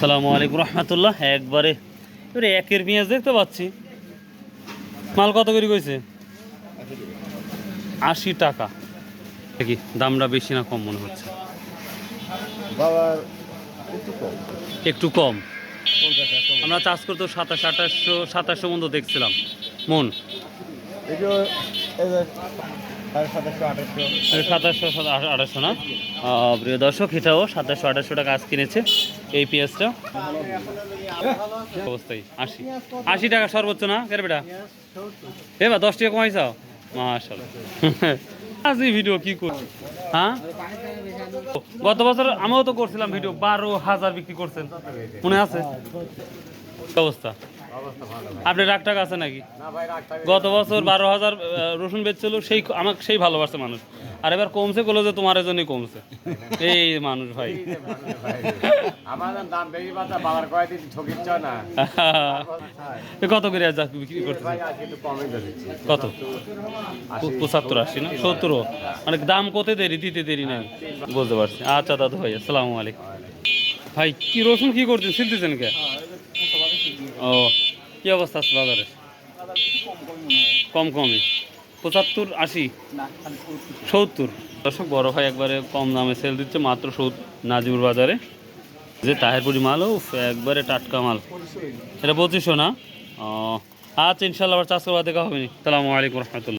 সালামু আলাইকুম রহমতুল্লাহ। একবারে এবারে একের পেঁয়াজ দেখতে পাচ্ছি। মাল কত করে কইছে? আশি টাকা। দেখি দামটা বেশি না কম মনে হচ্ছে? বাবার একটু কম। আমরা চাষ করতে সাতাশ আঠাশশো সাতাশশো মতো দেখছিলাম। মন? সাতাশশো আঠাশশো। না? প্রিয় দর্শক এটাও সাতাশশো আঠাশশো টাকা আজ কিনেছে। এই পেঁয়াজটা? অবস্থায় আশি। আশি টাকা সর্বোচ্চ না কেন বেটা? এবার দশ টাকা কমাইছাও মাশাল আজ এই ভিডিও কি করছি হ্যাঁ? গত বছর আমিও তো করছিলাম ভিডিও বারো হাজার বিক্রি করছেন। মনে আছে? অবস্থা? আপনি রাগ টাকা আছে নাকি? গত বছর বারো হাজার রসুন বেচছিল, সেই আমাকে সেই ভালোবাসে মানুষ। আর এবার কমছে বলে যে তোমার জন্যই কমছে। এই মানুষ ভাই। কত করে বিক্রি ধরেছি কত? পঁচাত্তর আশি না? সত্তর। মানে দাম কত দেরি দিতে দেরি না। বলতে পারছি। আচ্ছা দাদু ভাই আসসালামু আলাইকুম। ভাই কি রসুন কি করছেন? ছিলতেছেন কে? ও কি অবস্থা আছে বাজারে? কম কমই। পঁচাত্তর আশি? সত্তর। দর্শক বড় ভাই একবারে কম দামে সেল দিচ্ছে মাত্র নাজিমুর বাজারে। যে তাহেরপুরি মাল ও একবারে টাটকা মাল। এটা পঁচিশশো না? আচ্ছা ইনশাল্লাহ আবার চাষ করবার দেখা হবে নি। সালামু আলাইকুম রহমতুল্লাহ।